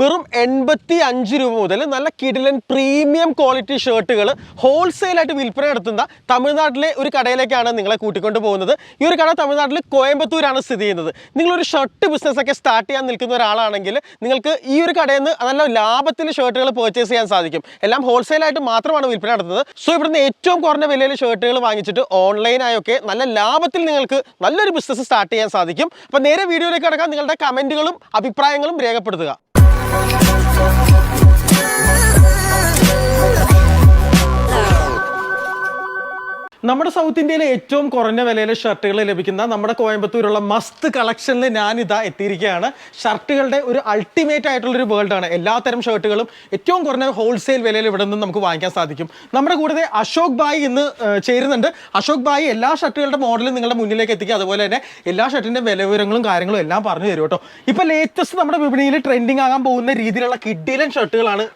വെറും എൺപത്തി അഞ്ച് രൂപ മുതൽ നല്ല കിടിലൻ പ്രീമിയം ക്വാളിറ്റി ഷർട്ടുകൾ ഹോൾസെയിലായിട്ട് വിൽപ്പന നടത്തുന്ന തമിഴ്നാട്ടിലെ ഒരു കടയിലേക്കാണ് നിങ്ങളെ കൂട്ടിക്കൊണ്ട് പോകുന്നത്. ഈ ഒരു കട തമിഴ്നാട്ടിൽ കോയമ്പത്തൂരാണ് സ്ഥിതി ചെയ്യുന്നത്. നിങ്ങളൊരു ഷർട്ട് ബിസിനസ് ഒക്കെ സ്റ്റാർട്ട് ചെയ്യാൻ നിൽക്കുന്ന ഒരാളാണെങ്കിൽ നിങ്ങൾക്ക് ഈ ഒരു കടയിൽ നിന്ന് നല്ല ലാഭത്തിൽ ഷർട്ടുകൾ പർച്ചേസ് ചെയ്യാൻ സാധിക്കും. എല്ലാം ഹോൾസെയിലായിട്ട് മാത്രമാണ് വിൽപ്പന നടത്തുന്നത്. സോ ഇവിടുന്ന് ഏറ്റവും കുറഞ്ഞ വിലയിൽ ഷർട്ടുകൾ വാങ്ങിച്ചിട്ട് ഓൺലൈനായൊക്കെ നല്ല ലാഭത്തിൽ നിങ്ങൾക്ക് നല്ലൊരു ബിസിനസ് സ്റ്റാർട്ട് ചെയ്യാൻ സാധിക്കും. അപ്പോൾ നേരെ വീഡിയോയിലേക്ക് കടക്കാൻ നിങ്ങളുടെ കമന്റുകളും അഭിപ്രായങ്ങളും രേഖപ്പെടുത്തുക. fuck, fuck, fuck. നമ്മുടെ സൗത്ത് ഇന്ത്യയിലെ ഏറ്റവും കുറഞ്ഞ വിലയിലെ ഷർട്ടുകൾ ലഭിക്കുന്ന നമ്മുടെ കോയമ്പത്തൂരുള്ള മസ്ത് കളക്ഷനിൽ ഞാനിതാ എത്തിയിരിക്കുകയാണ്. ഷർട്ടുകളുടെ ഒരു അൾട്ടിമേറ്റ് ആയിട്ടുള്ളൊരു വേൾഡാണ് എല്ലാത്തരം ഷർട്ടുകളും ഏറ്റവും കുറഞ്ഞ ഹോൾസെയിൽ വിലയിൽ ഇവിടെ നിന്ന് നമുക്ക് വാങ്ങിക്കാൻ സാധിക്കും. നമ്മുടെ കൂടെ അശോക് ബായി ഇന്ന് ചേരുന്നുണ്ട്. അശോക് ബായി എല്ലാ ഷർട്ടുകളുടെ മോഡലും നിങ്ങളുടെ മുന്നിലേക്ക് എത്തിക്കുക. അതുപോലെ തന്നെ എല്ലാ ഷർട്ടിന്റെ വില വിവരങ്ങളും കാര്യങ്ങളും എല്ലാം പറഞ്ഞു തരും കേട്ടോ. ഇപ്പം ലേറ്റസ്റ്റ് നമ്മുടെ വിപണിയിൽ ട്രെൻഡിങ് ആകാൻ പോകുന്ന രീതിയിലുള്ള കിഡിലൻ ഷർട്ടുകളാണ്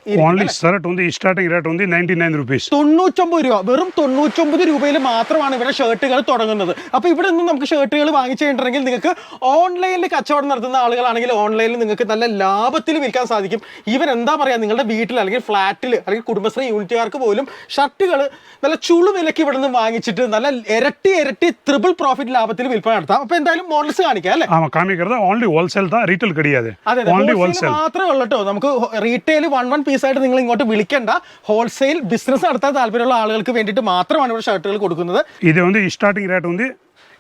റേറ്റ് തൊണ്ണൂറ്റൊമ്പത് രൂപ വെറും തൊണ്ണൂറ്റൊമ്പത് രൂപയിൽ മാത്രമാണ് ഇവിടെ ഷർട്ടുകൾ തുടങ്ങുന്നത്. അപ്പോൾ ഇവിടെ നിന്ന് നമുക്ക് ഷർട്ടുകൾ വാങ്ങിച്ചു കഴിഞ്ഞിട്ടുണ്ടെങ്കിൽ നിങ്ങൾക്ക് ഓൺലൈനിൽ കച്ചവടം നടത്തുന്ന ആളുകളാണെങ്കിൽ ഓൺലൈനിൽ നിങ്ങൾക്ക് നല്ല ലാഭത്തിൽ വിൽക്കാൻ സാധിക്കും. ഇവൻ എന്താ പറയുക നിങ്ങളുടെ വീട്ടിൽ അല്ലെങ്കിൽ ഫ്ലാറ്റിൽ അല്ലെങ്കിൽ കുടുംബശ്രീ യൂണിറ്റുകാർക്ക് പോലും ഷർട്ടുകൾ നല്ല ചുളു വിലയ്ക്ക് ഇവിടെ നിന്ന് വാങ്ങിച്ചിട്ട് നല്ല ഇരട്ടി ഇരട്ടി ത്രിപിൾ പ്രോഫിറ്റ് ലാഭത്തിൽ വിൽപ്പന നടത്താം. അപ്പോൾ എന്തായാലും മോഡൽസ് കാണിക്കാം അല്ലേ? ഓൺലി മാത്രമേ ഉള്ളൂ നമുക്ക് റീറ്റെയിൽ വൺ വൺ പീസ് ആയിട്ട് നിങ്ങൾ ഇങ്ങോട്ട് വിളിക്കേണ്ട. ഹോൾസെയിൽ ബിസിനസ് നടത്താൻ താല്പര്യമുള്ള ആളുകൾക്ക് വേണ്ടിയിട്ട് മാത്രമാണ് ഇവിടെ ഷർട്ടുകൾ കൊടുക്കുന്നത് இது வந்து ஸ்டார்டிங் ரேட் வந்து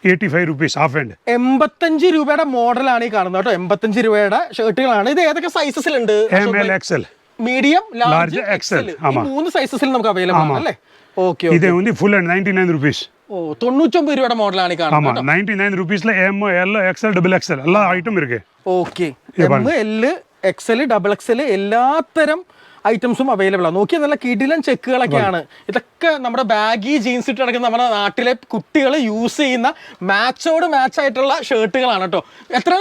eighty five rupees half hand എൺപത്തഞ്ച് രൂപയുടെ മോഡലാണ് ഈ കാണുന്നത് കേട്ടോ എൺപത്തഞ്ച് രൂപയുടെ ഷർട്ടുകളാണ് ഇത് ഏതൊക്കെ സൈസസിലുണ്ട് M L XL medium large Large, XL XL, ആമാ. മൂന്ന് സൈസസിൽ നമുക്ക് അവൈലബിൾ ആണ് അല്ലേ ഓക്കെ இது வந்து full and ninety nine rupees ഓ തൊണ്ണൂറ്റൊമ്പത് രൂപയുടെ മോഡലാണ് ഈ കാണുന്നത് ஆமா ninety nine ருபீஸ்ல M L XL double XL எல்லா ஐட்டம் இருக்கு okay M L XL double XL എല്ലാത്തരം ഐറ്റംസും അവൈലബിൾ ആണ് നോക്കിയാൽ നല്ല കിടിലൻ ചെക്കുകളൊക്കെയാണ്. ഇതൊക്കെ നമ്മുടെ ബാഗി ജീൻസ് ഇട്ട് കിടക്കുന്ന നമ്മുടെ നാട്ടിലെ കുട്ടികൾ യൂസ് ചെയ്യുന്ന മാച്ചോട് മാച്ച് ആയിട്ടുള്ള ഷർട്ടുകളാണ് കേട്ടോ എത്ര?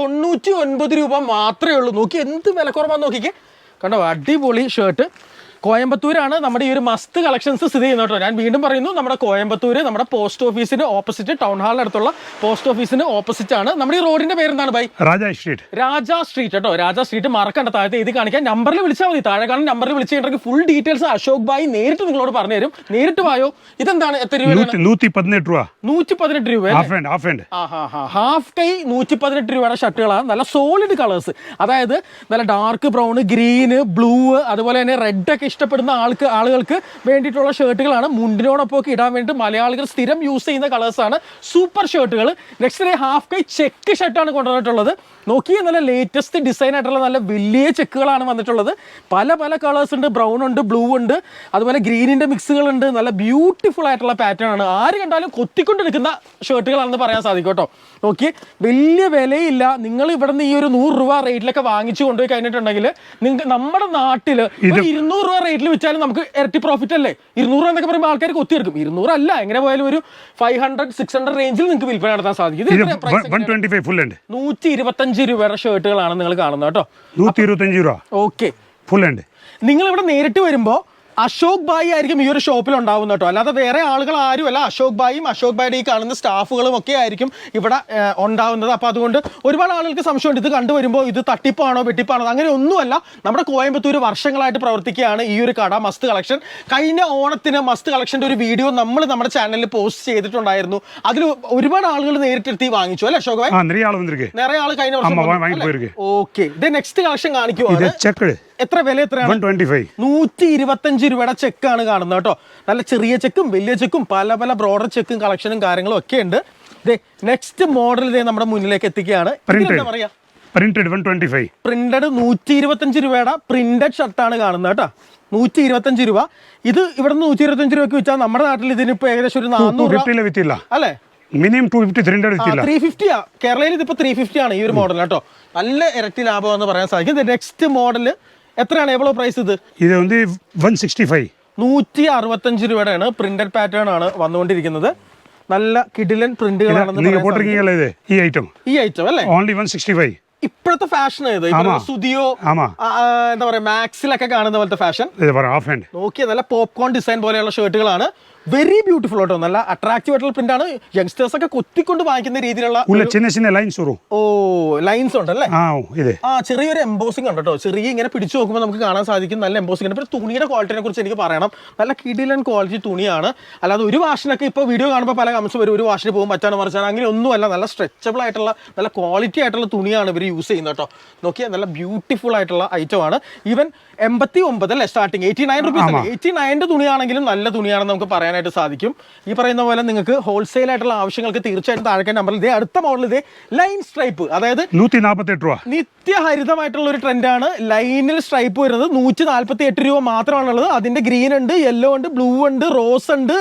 തൊണ്ണൂറ്റി ഒൻപത് രൂപ മാത്രമേ ഉള്ളൂ. നോക്കി എന്ത് വിലക്കുറവാന്ന് നോക്കിക്കേ. കണ്ടോ? അടിപൊളി ഷർട്ട് കോയമ്പത്തൂരാണ് നമ്മുടെ ഈ ഒരു മസ്ത് കളക്ഷൻസ് സ്ഥിതി ചെയ്യുന്നത് കേട്ടോ. ഞാൻ വീണ്ടും പറയുന്നു നമ്മുടെ കോയമ്പത്തൂർ നമ്മുടെ പോസ്റ്റ് ഓഫീസിന് ഓപ്പോസിറ്റ് ടൗൺ ഹാളിന് അടുത്തുള്ള പോസ്റ്റ് ഓഫീസിന് ഓപ്പോസിറ്റ് ആണ്. നമ്മുടെ ഈ റോഡിന്റെ പേരെന്താണ് ബൈ? രാജ സ്ട്രീറ്റ് രാജ സ്ട്രീറ്റ് കേട്ടോ. രാജ സ്ട്രീറ്റ് മറക്കണ്ട. താഴത്തെ ഇത് കാണിക്കാൻ നമ്പറിൽ വിളിച്ചാൽ മതി. താഴെ കാണാൻ നമ്പറിൽ വിളിച്ചിട്ടുണ്ടെങ്കിൽ ഫുൾ ഡീറ്റെയിൽസ് അശോക് ബായി നേരിട്ട് നിങ്ങളോട് പറഞ്ഞു തരും നേരിട്ട് വായോ? ഇതെന്താണ് എത്ര രൂപ ഹാഫ് കൈ നൂറ്റി പതിനെട്ട് രൂപയുടെ ഷർട്ടുകളാണ്. നല്ല സോളിഡ് കളേഴ്സ് അതായത് നല്ല ഡാർക്ക് ബ്രൗൺ ഗ്രീന് ബ്ലൂ അതുപോലെ തന്നെ റെഡ് ഒക്കെ ഇഷ്ടപ്പെടുന്ന ആൾക്ക് ആളുകൾക്ക് വേണ്ടിയിട്ടുള്ള ഷർട്ടുകളാണ്. മുണ്ടിനോടൊപ്പം ഒക്കെ ഇടാൻ വേണ്ടി മലയാളികൾ സ്ഥിരം യൂസ് ചെയ്യുന്ന കളേഴ്സാണ് സൂപ്പർ ഷർട്ടുകൾ നെക്സ്റ്റ് ഡേ ഹാഫ് കൈ ചെക്ക് ഷർട്ടാണ് കൊണ്ടുവന്നിട്ടുള്ളത്. നോക്കിയ നല്ല ലേറ്റസ്റ്റ് ഡിസൈൻ ആയിട്ടുള്ള നല്ല വലിയ ചെക്കുകളാണ് വന്നിട്ടുള്ളത്. പല പല കളേഴ്സ് ഉണ്ട്. ബ്രൗൺ ഉണ്ട് ബ്ലൂ ഉണ്ട്. അതുപോലെ ഗ്രീനിന്റെ മിക്സുകൾ ഉണ്ട് നല്ല ബ്യൂട്ടിഫുൾ ആയിട്ടുള്ള പാറ്റേൺ ആണ്. ആര് കണ്ടാലും കൊത്തിക്കൊണ്ട് കൊത്തിക്കൊണ്ടെടുക്കുന്ന ഷർട്ടുകളാണെന്ന് പറയാൻ സാധിക്കും കേട്ടോ. നോക്കി വലിയ വിലയില്ല. നിങ്ങൾ ഇവിടെ നിന്ന് ഈ ഒരു നൂറ് രൂപ റേറ്റിലൊക്കെ വാങ്ങിച്ചു കൊണ്ടുപോയി കഴിഞ്ഞിട്ടുണ്ടെങ്കിൽ നിങ്ങൾക്ക് നമ്മുടെ നാട്ടിൽ ഇരുന്നൂറ് രൂപ റേറ്റിൽ വെച്ചാലും നമുക്ക് ഇരട്ടി പ്രോഫിറ്റ് അല്ലേ? ഇരുന്നൂറ് എന്നൊക്കെ പറയുമ്പോൾ ആൾക്കാർക്ക് ഒത്തിയെടുക്കും ഇരുന്നൂറ് അല്ല എങ്ങനെ പോയാലും ഒരു ഫൈവ് ഹൺഡ്രഡ് സിക്സ് ഹൺഡ്രഡ് റേഞ്ചിൽ നിങ്ങൾക്ക് വിൽപ്പന നടത്താൻ സാധിക്കും. നൂറ്റി ഇരുപത്തഞ്ച് രൂപയുടെ ഷർട്ടുകളാണ് നിങ്ങൾ കാണുന്നത് കേട്ടോ. ഓക്കെ നിങ്ങൾ ഇവിടെ നേരിട്ട് വരുമ്പോൾ അശോക് ബായി ആയിരിക്കും ഈ ഒരു ഷോപ്പിൽ ഉണ്ടാവുന്ന കേട്ടോ. അല്ലാതെ വേറെ ആളുകൾ ആരുമല്ല. അശോക് ബായിയും അശോക് ബായിയുടെ ഈ കാണുന്ന സ്റ്റാഫുകളും ഒക്കെ ആയിരിക്കും ഇവിടെ ഉണ്ടാവുന്നത്. അപ്പോൾ അതുകൊണ്ട് ഒരുപാട് ആളുകൾക്ക് സംശയമുണ്ട്. ഇത് കണ്ടുവരുമ്പോൾ ഇത് തട്ടിപ്പാണോ വെട്ടിപ്പാണോ? അങ്ങനെ ഒന്നുമല്ല. നമ്മുടെ കോയമ്പത്തൂർ വർഷങ്ങളായിട്ട് പ്രവർത്തിക്കുകയാണ് ഈ ഒരു കട മസ്റ്റ് കളക്ഷൻ. കഴിഞ്ഞ ഓണത്തിന് മസ്റ്റ് കളക്ഷന്റെ ഒരു വീഡിയോ നമ്മൾ നമ്മുടെ ചാനലിൽ പോസ്റ്റ് ചെയ്തിട്ടുണ്ടായിരുന്നു. അതിൽ ഒരുപാട് ആളുകൾ നേരിട്ടെടുത്തി വാങ്ങിച്ചു. അല്ലേ അശോക് ബായി? നിറയെ ആൾ കഴിഞ്ഞ വർഷം ഓക്കെ. ഇത് നെക്സ്റ്റ് കളക്ഷൻ കാണിക്കുവാണ്. എത്ര വില എത്രയാണ്? നൂറ്റി ഇരുപത്തഞ്ച് രൂപയുടെ ചെക്കാണ് കാണുന്നത് കേട്ടോ. നല്ല ചെറിയ ചെക്കും വലിയ ചെക്കും പല പല ബ്രോഡർ ചെക്കും കളക്ഷനും കാര്യങ്ങളും ഒക്കെ ഉണ്ട്. നെക്സ്റ്റ് മോഡൽ ഇതേ നമ്മുടെ മുന്നിലേക്ക് എത്തിക്കുകയാണ്. എന്താ പറയാ? Printed one twenty five printed നൂറ്റി ഇരുപത്തഞ്ച് രൂപയുടെ പ്രിന്റഡ് ഷർട്ടാണ് കാണുന്നത് കേട്ടോ. നൂറ്റി ഇരുപത്തഞ്ച് രൂപ. ഇത് ഇവിടെ നൂറ്റി ഇരുപത്തഞ്ച് രൂപയ്ക്ക് വെച്ചാൽ നമ്മുടെ നാട്ടിൽ ഇതിനിപ്പോ ഏകദേശം ഒരു നാനൂറ് അല്ലേ? Minimum two fifty three hundred three ഫിഫ്റ്റിയാ കേരളയിൽ ഇതിപ്പോ ത്രീ ഫിഫ്റ്റി ആണ് ഈ ഒരു മോഡൽ കേട്ടോ. നല്ല ഇരട്ടി ലാഭം എന്ന് പറയാൻ സാധിക്കും. നെക്സ്റ്റ് മോഡൽ എത്രയാണ്? എവ്വളോ പ്രൈസ് ഇത്? ഇത് വന്ന് വൺ സിക്സ്റ്റി ഫൈവ് നൂറ്റി അറുപത്തഞ്ച് രൂപയുടെയാണ് പ്രിന്റഡ് പാറ്റേൺ ആണ് വന്നുകൊണ്ടിരിക്കുന്നത്. നല്ല കിഡിലൻ പ്രിന്റുകളാണെന്ന് ഈ ഐറ്റം ഈ ഐറ്റം അല്ലേ? ഓൺലി വൺ സിക്സ്റ്റി ഫൈവ് ഇപ്പോഴത്തെ ഫാഷൻ ഏത്? സുതിയോ എന്താ പറയാ മാക്സിലൊക്കെ കാണുന്ന പോലത്തെ ഫാഷൻ നോക്കിയ നല്ല പോപ്കോൺ ഡിസൈൻ പോലെയുള്ള ഷർട്ടുകളാണ് വെരി ബ്യൂട്ടിഫുൾ ആട്ടോ. നല്ല അട്രാക്റ്റീവ് ആയിട്ടുള്ള പ്രിന്റ് ആണ്. യങ്സ്റ്റേഴ്സ് ഒക്കെ കൊത്തിക്കൊണ്ട് വാങ്ങിക്കുന്ന രീതിയിലുള്ള ചിന്ന ചിന്ന ലൈൻസ് ഓ ലൈൻസ് ഉണ്ടല്ലേ? ആ ചെറിയൊരു എംബോസിംഗ് ഉണ്ട് കേട്ടോ. ചെറിയ ഇങ്ങനെ പിടിച്ചു നോക്കുമ്പോൾ നമുക്ക് കാണാൻ സാധിക്കും. നല്ല എംബോസിംഗ് ഉണ്ട്. പിന്നെ തുണിയുടെ ക്വാളിറ്റിനെ കുറിച്ച് എനിക്ക് പറയണം. നല്ല കിടിലൻ ക്വാളിറ്റി തുണിയാണ്. അല്ലാതെ ഒരു വാഷിനൊക്കെ ഇപ്പോൾ വീഡിയോ കാണുമ്പോൾ പല കമ്സ് വരും. ഒരു വാഷിന് പോകും മറ്റാണ് മറിച്ചാൽ അങ്ങനെ ഒന്നുമല്ല. നല്ല സ്ട്രെച്ചബിൾ ആയിട്ടുള്ള നല്ല ക്വാളിറ്റി ആയിട്ടുള്ള തുണിയാണ് ഇവർ യൂസ് ചെയ്യുന്നത് കേട്ടോ. നോക്കിയാൽ നല്ല ബ്യൂട്ടിഫുൾ ആയിട്ടുള്ള ഐറ്റമാണ് ഈവൻ എൺപത്തി ഒമ്പത് അല്ലേ? Starting eighty nine rupees eighty നയന്റെ തുണിയാണെങ്കിലും നല്ല തുണിയാണെന്ന് നമുക്ക് പറയാൻ ചെയ്യാനായിട്ട് സാധിക്കും. ഈ പറയുന്ന പോലെ നിങ്ങൾക്ക് ഹോൾസെയിൽ ആയിട്ടുള്ള ആവശ്യങ്ങൾക്ക് തീർച്ചയായിട്ടും താഴേക്കാൻ നമ്പറിൽ ഇതേ അടുത്ത മോഡൽ ഇതേ ലൈൻ സ്ട്രൈപ്പ് അതായത് നൂറ്റി നാൽപ്പത്തെട്ട് രൂപ. നിത്യഹരിതമായിട്ടുള്ള ഒരു ട്രെൻഡാണ് ലൈനിൽ സ്ട്രൈപ്പ് വരുന്നത് നൂറ്റി നാൽപ്പത്തി എട്ട് രൂപ മാത്രമാണുള്ളത്. അതിന്റെ ഗ്രീൻ ഉണ്ട് യെല്ലോ ഉണ്ട് ബ്ലൂ ഉണ്ട് റോസ് ഉണ്ട്.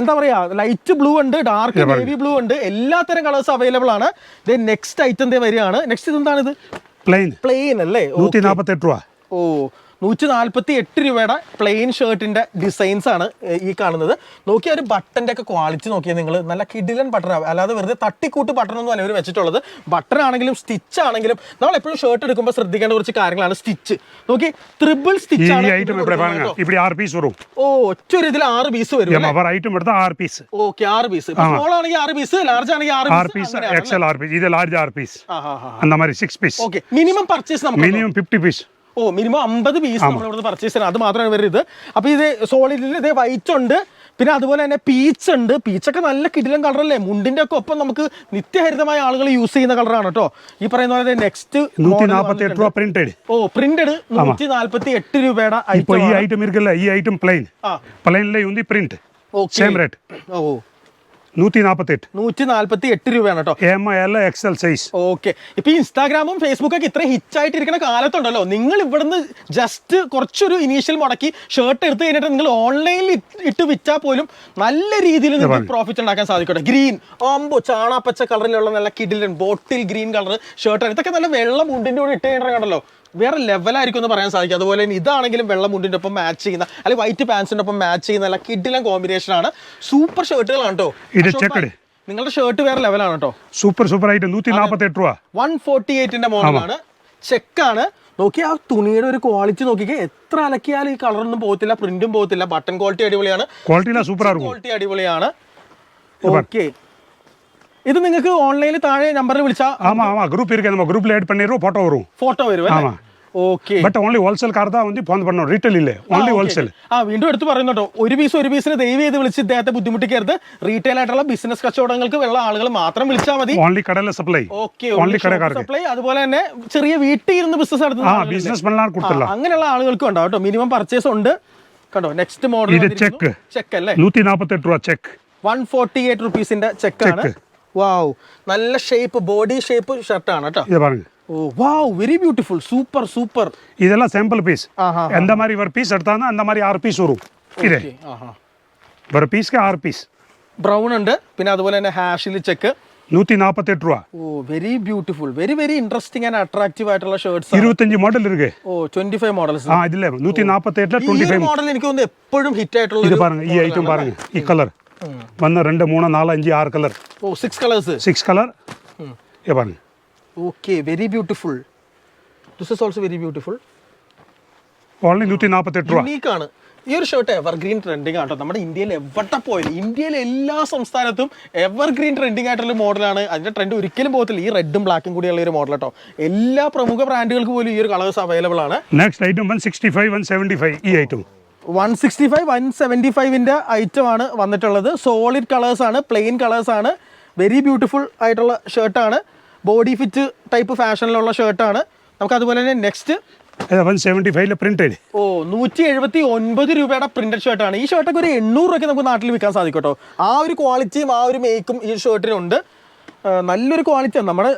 എന്താ പറയാ ലൈറ്റ് ബ്ലൂ ഉണ്ട് ഡാർക്ക് നേവി ബ്ലൂ ഉണ്ട്. എല്ലാത്തരം കളേഴ്സ് അവൈലബിൾ ആണ്. ഇത് നെക്സ്റ്റ് ഐറ്റം വരികയാണ്. നെക്സ്റ്റ് എന്താണ് ഇത് പ്ലെയിൻ പ്ലെയിൻ അല്ലേ? നൂറ്റി നാൽപ്പത്തെട്ട് രൂപ. ഓ നൂറ്റി നാൽപ്പത്തി എട്ട് രൂപയുടെ പ്ലെയിൻ ഷർട്ടിന്റെ ഡിസൈൻസ് ആണ് ഈ കാണുന്നത്. നോക്കിയാൽ ഒരു ബട്ടന്റെ ഒക്കെ ക്വാളിറ്റി നോക്കിയാൽ നിങ്ങൾ നല്ല കിഡിലൻ ബട്ടൺ അല്ലാതെ വെറുതെ തട്ടിക്കൂട്ട് ബട്ടണൊന്നും അല്ല ഇവർ വെച്ചിട്ടുള്ളത്. ബട്ടൺ ആണെങ്കിലും സ്റ്റിച്ച് ആണെങ്കിലും നമ്മൾ എപ്പോഴും ഷർട്ട് എടുക്കുമ്പോൾ ശ്രദ്ധിക്കേണ്ട കുറച്ച് കാര്യങ്ങളാണ് സ്റ്റിച്ച് നോക്കി ത്രിബിൾ സ്റ്റിച്ച് ആണ് ഓ ഒറ്റ ഒരു ഇതിൽ ആറ് പീസ് വരും. ഓക്കെ ആറ് പീസ് സ്മോൾ ആണെങ്കിൽ ആറ് പീസ് ലാർജ് ആണെങ്കിൽ ആറ് പീസ് എക്സൽ ആറ് പീസ് ഇത് ലാർജ് ആറ് പീസ് മിനിമം പർച്ചേസ് നമുക്ക് മിനിമം ഫിഫ്റ്റി പീസ് ഓ മിനിമം അമ്പത് പീസ് നമ്മൾ ഇവിടുന്ന് പർച്ചേസ് ചെയ്യണം. അത് മാത്രമാണ് വരുന്നത് അപ്പോൾ ഇത് സോളിഡിൽ ഇത് വൈറ്റ് ഉണ്ട്. പിന്നെ അതുപോലെ തന്നെ പീച്ച് ഉണ്ട്. പീച്ചൊക്കെ നല്ല കിടിലം കളറല്ലേ മുണ്ടിന്റെ ഒക്കെ ഒപ്പം നമുക്ക് നിത്യഹരിതമായ ആളുകൾ യൂസ് ചെയ്യുന്ന കളറാണ് കേട്ടോ ഈ പറയുന്ന പോലെ നെക്സ്റ്റ് പ്രിന്റഡ് ഓ പ്രിന്റഡ് നൂറ്റി നാല്പത്തി എട്ട് രൂപയുടെ ഐറ്റം ഈ ഐറ്റം ഇരിക്കല്ല? ഈ ഐറ്റം പ്ലെയിൻ പ്ലെയിനിലെ പ്രിന്റ് സെയിം റേറ്റ് ഓ. നൂറ്റി നാൽപ്പത്തി എട്ട് നൂറ്റി നാൽപ്പത്തി എട്ട് രൂപയാണ് കേട്ടോ. M X L size okay ഇപ്പൊ ഇൻസ്റ്റാഗ്രാമും ഫേസ്ബുക്കും ഒക്കെ ഇത്ര ഹിറ്റ് ആയിട്ടിരിക്കുന്ന കാലത്തുണ്ടല്ലോ. നിങ്ങൾ ഇവിടുന്ന് ജസ്റ്റ് കുറച്ചൊരു ഇനീഷ്യൽ മുടക്കി ഷർട്ട് എടുത്ത് കഴിഞ്ഞിട്ട് നിങ്ങൾ ഓൺലൈനിൽ ഇട്ട് വിറ്റാൽ പോലും നല്ല രീതിയിൽ നിങ്ങൾക്ക് പ്രോഫിറ്റ് ഉണ്ടാക്കാൻ സാധിക്കട്ടെ. ഗ്രീൻ ഓമ്പോ ചാണാപ്പച്ച കളറിലുള്ള നല്ല കിഡിലൻ ബോട്ടിൽ ഗ്രീൻ കളർ ഷർട്ട് ഇതൊക്കെ നല്ല വെള്ളം മുണ്ടിന്റെ കൂടെ ഇട്ട് കഴിഞ്ഞിട്ടുണ്ടല്ലോ വേറെ ലെവലായിരിക്കും എന്ന് പറയാൻ സാധിക്കും. അതുപോലെ തന്നെ ഇതാണെങ്കിലും വെള്ള മുണ്ടിന്റെ ഒപ്പം മാച്ച് ചെയ്യുന്ന അല്ലെങ്കിൽ വൈറ്റ് പാൻസിന്റെ ഒപ്പം മാച്ച് ചെയ്യുന്ന അല്ല കിഡിലും കോമ്പിനേഷനാണ് സൂപ്പർ ഷർട്ടുകളാണ് കേട്ടോ നിങ്ങളുടെ ഷർട്ട് വേറെ ലെവലാണ് കേട്ടോ സൂപ്പർ സൂപ്പർ ആയിട്ട് നൂറ്റി നാൽപ്പത്തി എട്ട് രൂപ വൺ ഫോർട്ടി എയ്റ്റിന്റെ മോഡലാണ് ചെക്കാണ് നോക്കി ആ തുണിയുടെ ഒരു ക്വാളിറ്റി നോക്കിക്കെ എത്ര അലക്കിയാലും ഈ കളറൊന്നും പോകത്തില്ല പ്രിന്റും പോകത്തില്ല. ബട്ടൺ ക്വാളിറ്റി അടിപൊളിയാണ്. ക്വാളിറ്റി ക്വാളിറ്റി അടിപൊളിയാണ്. ഓക്കെ ഇത് നിങ്ങൾക്ക് ഓൺലൈനിൽ താഴെ നമ്പറിൽ വിളിച്ചാൽ ஆமாம் ஆமாம் குரூப் இருக்கு நம்ம குரூப்பில் ஆட் பண்ணிடுவோம் ஃபோட்டோ வரும் ഫോട്ടോ വരും അല്ലേ ஆமா. ഓക്കെ பட் ஓன்லி ஹோல்சேல் கார் தான் வந்து ஃபோன் பண்ணணும் ரீட்டைல் இல்லை ஓன்லி ஹோல்சேல் ആ വീണ്ടും എടുത്ത് പറയുന്നുണ്ടോ ഒരു പീസ് ഒരു പീസിന് ദയവ് ചെയ്ത് വിളിച്ച് ഇദ്ദേഹത്തെ ബുദ്ധിമുട്ടിക്കരുത് റീറ്റെയിൽ ആയിട്ടുള്ള ബിസിനസ് കച്ചവടങ്ങൾക്ക് ഉള്ള ആളുകൾ മാത്രം വിളിച്ചാൽ മതി ஓன்லி கடையில் சப்ளை ഓക്കെ ഓൺലി കടക്കാർക്ക് സപ്ലൈ അതുപോലെ തന്നെ ചെറിയ വീട്ടിൽ ഇരുന്ന് ബിസിനസ് ஆ നടത്തുന്ന பிஸ்னஸ் பண்ணலாம் ആ, கொடுத்துடலாம் അങ്ങനെയുള്ള ആളുകൾക്കും ഉണ്ടാവും കേട്ടോ മിനിമം പർച്ചേസ് ഉണ്ട് കണ്ടോ നെക്സ്റ്റ് മോഡൽ ഇത് check. ചെക്ക് അല്ലേ நூற்றி நாற்பத்தெட்டு ரூபா check one forty eight റുപ്പീസിന്റെ ചെക്കാണ് Check. വാവ് നല്ല ഷേപ്പ് ബോഡി ഷേപ്പ് ഷർട്ടാണ് കേട്ടോ இதை பாருங்க oh wow very beautiful super super இதெல்லாம் சாம்பிள் பீஸ் ஆஹா. எந்த மாதிரி ஒரு பீஸ் எடுத்தாலும் அந்த மாதிரி ஆறு பீஸ் வரும் இது ஒரு பீஸ்க்கு ஆறு பீஸ் ബ്രൗൺ ഉണ്ട് പിന്നെ അതുപോലെ തന്നെ ഹാഷിൽ ചെക്ക് நூற்றி நாற்பத்தெட்டு ரூபா oh very beautiful very very interesting and attractive ആയിട്ടുള്ള ഷർട്ട്സ് இருபத்தஞ்சு மாடல் இருக்கு ഓ ട്വന്റി ഫൈവ് മോഡൽസ് ஆ இதுல நூற்றி நாற்பத்தெட்டுல ഈ டுவெண்ட்டி ஃபைவ் മോഡൽ എനിക്ക് തോന്നുന്നു എപ്പോഴും ഹിറ്റ് ആയിട്ടുള്ള இது ഒരു பாருங்க ഈ ஐட்டம் பாருங்க ഈ கலர் வந்த ரெண்டு மூணு நாலு அஞ்சு ஆறு colour oh six colours six colour இது பாருங்க okay very beautiful this is also very beautiful only നൂറ്റി നാൽപ്പത്തെട്ട് രൂപ യുണീക്ക് ആണ് ഈ ഒരു ഷർട്ട് എവർഗ്രീൻ ട്രെൻഡിങ് ആട്ടോ നമ്മുടെ ഇന്ത്യയിൽ എവിടെ പോയാലും ഇന്ത്യയിലെ എല്ലാ സംസ്ഥാനത്തും എവർഗ്രീൻ ട്രെൻഡിങ് ആയിട്ടുള്ള മോഡലാണ് അതിന്റെ ട്രെൻഡ് ഒരിക്കലും പോകത്തില്ല ഈ റെഡും ബ്ലാക്കും കൂടിയുള്ള ഒരു മോഡൽ കേട്ടോ എല്ലാ പ്രമുഖ ബ്രാൻഡുകൾക്ക് പോലും ഈ ഒരു കളേഴ്സ് അവൈലബിൾ ആണ് next item one sixty five one seventy five ഈ item one sixty five one seventy ഫൈവിന്റെ ഐറ്റമാണ് ആണ് വന്നിട്ടുള്ളത്. സോളിഡ് കളേഴ്സാണ് പ്ലെയിൻ കളേഴ്സാണ് ആണ്. വെരി ബ്യൂട്ടിഫുൾ ആയിട്ടുള്ള ഷർട്ടാണ് ബോഡി ഫിറ്റ് ടൈപ്പ് ഫാഷനിലുള്ള ഷർട്ടാണ് നമുക്ക് അതുപോലെ തന്നെ നെക്സ്റ്റ് പ്രിന്റഡ് ഓ നൂറ്റി എഴുപത്തി ഒൻപത് രൂപയുടെ പ്രിന്റഡ് ഷർട്ടാണ് ഈ ഷർട്ടൊക്കെ ഒരു എണ്ണൂറ് രൂപയ്ക്ക് നമുക്ക് നാട്ടിൽ വിൽക്കാൻ സാധിക്കും കേട്ടോ. ആ ഒരു ക്വാളിറ്റിയും ആ ഒരു മേക്കും ഈ ഷർട്ടിനുണ്ട് നല്ലൊരു ക്വാളിറ്റിയാണ് നമ്മുടെ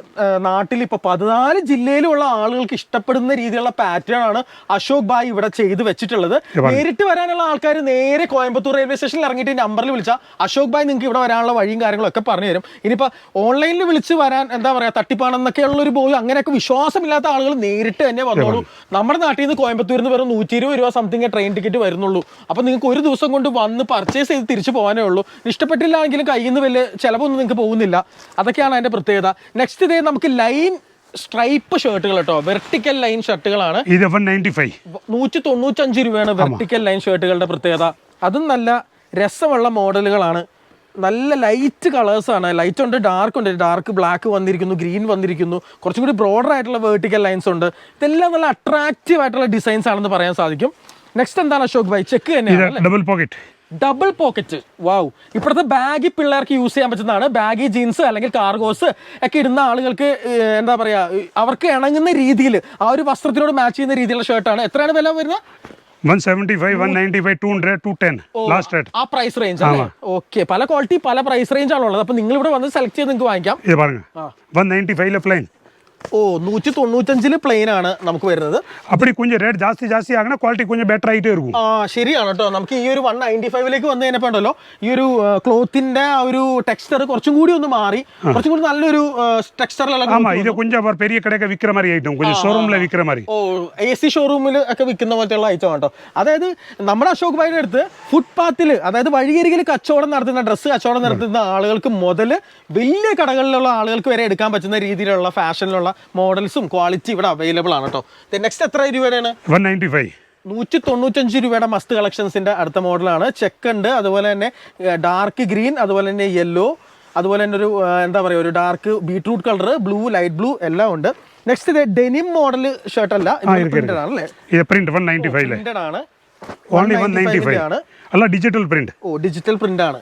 നാട്ടിൽ ഇപ്പോൾ പതിനാല് ജില്ലയിലുള്ള ആളുകൾക്ക് ഇഷ്ടപ്പെടുന്ന രീതിയിലുള്ള പാറ്റേൺ ആണ് അശോക് ഭായ് ഇവിടെ ചെയ്ത് വെച്ചിട്ടുള്ളത്. നേരിട്ട് വരാനുള്ള ആൾക്കാർ നേരെ കോയമ്പത്തൂർ റെയിൽവേ സ്റ്റേഷനിൽ ഇറങ്ങിയിട്ട് നമ്പറിൽ വിളിച്ചാൽ അശോക് ഭായ് നിങ്ങൾക്ക് ഇവിടെ വരാനുള്ള വഴിയും കാര്യങ്ങളൊക്കെ പറഞ്ഞു തരും. ഇനിയിപ്പോൾ ഓൺലൈനിൽ വിളിച്ച് വരാൻ എന്താ പറയുക തട്ടിപ്പാണെന്നൊക്കെയുള്ള ഒരു പോയി അങ്ങനെയൊക്കെ വിശ്വാസമില്ലാത്ത ആളുകൾ നേരിട്ട് തന്നെ വന്നോളൂ. നമ്മുടെ നാട്ടിൽ നിന്ന് കോയമ്പത്തൂരിൽ നിന്ന് വെറും നൂറ്റി ഇരുപത് രൂപ സംതിങ് ട്രെയിൻ ടിക്കറ്റ് വരുന്നുള്ളൂ. അപ്പോൾ നിങ്ങൾക്ക് ഒരു ദിവസം കൊണ്ട് വന്ന് പർച്ചേസ് ചെയ്ത് തിരിച്ചു പോകാനേ ഉള്ളൂ. ഇഷ്ടപ്പെട്ടില്ല എങ്കിലും കയ്യിൽ നിന്ന് വലിയ ചിലവൊന്നും നിങ്ങൾക്ക് പോകുന്നില്ല. അതൊക്കെയാണ് അതിന്റെ പ്രത്യേകത. നെക്സ്റ്റ് ഇതേ നമുക്ക് ലൈൻ സ്ട്രൈപ്പ് ഷർട്ടുകൾ കേട്ടോ വെർട്ടിക്കൽ ലൈൻ ഷർട്ടുകളാണ് നൂറ്റി തൊണ്ണൂറ്റഞ്ച് രൂപയാണ് വെർട്ടിക്കൽ ലൈൻ ഷർട്ടുകളുടെ പ്രത്യേകത. അതും നല്ല രസമുള്ള മോഡലുകളാണ് നല്ല ലൈറ്റ് കളേഴ്സാണ് ലൈറ്റ് ഉണ്ട് ഡാർക്ക് ഉണ്ട്. ഡാർക്ക് ബ്ലാക്ക് വന്നിരിക്കുന്നു ഗ്രീൻ വന്നിരിക്കുന്നു. കുറച്ചും കൂടി ബ്രോഡർ ആയിട്ടുള്ള വെർട്ടിക്കൽ ലൈൻസ് ഉണ്ട്. ഇതെല്ലാം നല്ല അട്രാക്റ്റീവ് ആയിട്ടുള്ള ഡിസൈൻസ് ആണെന്ന് പറയാൻ സാധിക്കും. നെക്സ്റ്റ് എന്താണ് അശോക് ഭായ്? ചെക്ക് തന്നെയാണ് double pocket double pocket wow ഇപ്പോഴത്തെ ബാഗി പിള്ളേർക്ക് യൂസ് ചെയ്യാൻ പറ്റുന്നതാണ്. ബാഗി ജീൻസ് അല്ലെങ്കിൽ കാർഗോസ് ഒക്കെ ഇടുന്ന ആളുകൾക്ക് എന്താ പറയുക അവർക്ക് ഇണങ്ങുന്ന രീതിയിൽ ആ ഒരു വസ്ത്രത്തിനോട് മാച്ച് ചെയ്യുന്ന രീതിയിലുള്ള ഷർട്ടാണ് എത്രയാണ് വില വരുന്നത്? One seventy five one ninety five two hundred two ten last rate ആ പ്രൈസ് പല ക്വാളിറ്റി പല പ്രൈസ് റേഞ്ചാണ് ഉള്ളത് അപ്പോൾ നിങ്ങൾ ഇവിടെ വന്ന് സെലക്ട് ചെയ്ത് നിങ്ങൾക്ക് വാങ്ങിക്കാം. ഓ നൂറ്റി തൊണ്ണൂറ്റഞ്ചില് പ്ലെയിൻ ആണ് നമുക്ക് വരുന്നത് அப்படி கொஞ்சம் ரேட் ஜாஸ்தி ஜாஸ்தி ஆகினா குவாலிட்டி கொஞ்சம் பெட்டர் ஆகிட்டே இருக்கும் ആ ശരിയാണ് കേട്ടോ നമുക്ക് ഈ ഒരു വൺ നയൻറ്റി ഫൈവിലേക്ക് വന്നു കഴിഞ്ഞപ്പോൾ ഉണ്ടല്ലോ ഈ ഒരു ക്ലോത്തിന്റെ ആ ഒരു ടെക്സ്ചർ കുറച്ചും കൂടി ഒന്ന് മാറി കുറച്ചും കൂടി നല്ലൊരു ടെക്സ്ചറിലുള്ള ஆமா இது கொஞ்சம் அப்புறம் பெரிய கடைக்கு விற்கிற மாதிரி ஐட்டம் கொஞ்சம் ஷோரூம்ல விற்கிற மாதிரி ഓ എ സി ഷോറൂമിൽ ഒക്കെ വിൽക്കുന്ന പോലത്തെയുള്ള ഐറ്റം കേട്ടോ അതായത് നമ്മുടെ അശോക് ഭായിയുടെ അടുത്ത് ഫുട്പാത്തിൽ അതായത് വഴിയരികിൽ കച്ചവടം നടത്തുന്ന ഡ്രസ്സ് കച്ചവടം നടത്തുന്ന ആളുകൾക്ക് മുതൽ വലിയ കടകളിലുള്ള ആളുകൾക്ക് വരെ എടുക്കാൻ പറ്റുന്ന രീതിയിലുള്ള ഫാഷനിലുള്ള മോഡൽസും ക്വാളിറ്റി ഇവിടെ അവൈലബിൾ ആണ് കേട്ടോ നെക്സ്റ്റ് എത്ര രൂപയാണ് വൺ നയന്റി ഫൈവ് നൂറ്റി തൊണ്ണൂറ്റഞ്ച് രൂപയുടെ മസ്റ്റ് കളക്ഷൻസിന്റെ അടുത്ത മോഡലാണ്. ചെക്ക് ഉണ്ട് അതുപോലെ തന്നെ ഡാർക്ക് ഗ്രീൻ അതുപോലെ തന്നെ യെല്ലോ അതുപോലെ തന്നെ ഒരു എന്താ പറയുക ഒരു dark beetroot colour blue light blue എല്ലാം ഉണ്ട്. നെക്സ്റ്റ് ഇത് ഡെനിം മോഡൽ ഷർട്ട് അല്ല oh, ആണ്. അല്ല ഡിജിറ്റൽ പ്രിന്റ് ഓ ഡിജിറ്റൽ ആണ്.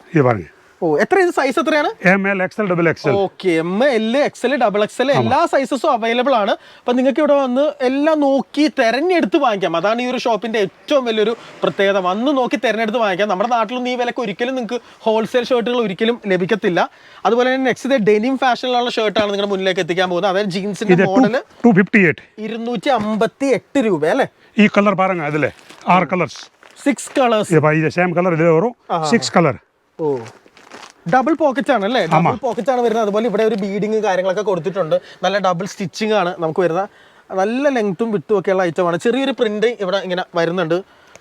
ഓ എത്ര സൈസ് എത്രയാണ്? M L XL double XL okay M L XL double XL എല്ലാ സൈസസും അവൈലബിൾ ആണ്. അപ്പൊ നിങ്ങൾക്ക് ഇവിടെ വന്ന് എല്ലാം നോക്കി തെരഞ്ഞെടുത്ത് വാങ്ങിക്കാം. അതാണ് ഈ ഒരു ഷോപ്പിന്റെ ഏറ്റവും വലിയൊരു പ്രത്യേകത. വന്ന് നോക്കി തെരഞ്ഞെടുത്ത് വാങ്ങിക്കാം. നമ്മുടെ നാട്ടിലൊന്നും ഈ വിലക്ക് ഒരിക്കലും നിങ്ങൾക്ക് ഹോൾസെയിൽ ഷർട്ടുകൾ ഒരിക്കലും ലഭിക്കത്തില്ല. അതുപോലെ തന്നെ നെക്സ്റ്റ് ഡെനിം ഫാഷനിലുള്ള ഷർട്ടാണ് നിങ്ങളുടെ മുന്നിലേക്ക് എത്തിക്കാൻ പോകുന്നത്. അതായത് ജീൻസിന്റെ മോഡൽ ടു ഫിഫ്റ്റി എയ്റ്റ് ഇരുന്നൂറ്റി അമ്പത്തി എട്ട് രൂപ അല്ലേ ഈ കളർ പാരങ്ങ അതിലെ ആറ് colours six colours same colour ഇതിലെ വരും സിക്സ് കളർ ഓ. ഡബിൾ പോക്കറ്റ് ആണ് അല്ലേ? ഡബിൾ പോക്കറ്റ് ആണ് വരുന്നത്. അതുപോലെ ഇവിടെ ഒരു ബീഡിങ് കാര്യങ്ങളൊക്കെ കൊടുത്തിട്ടുണ്ട്. നല്ല ഡബിൾ സ്റ്റിച്ചിങ് ആണ് നമുക്ക് വരുന്ന നല്ല ലെങ്ത്തും വിട്ടും ഐറ്റം ആണ്. ചെറിയൊരു പ്രിന്റ് ഇവിടെ ഇങ്ങനെ വരുന്നുണ്ട്.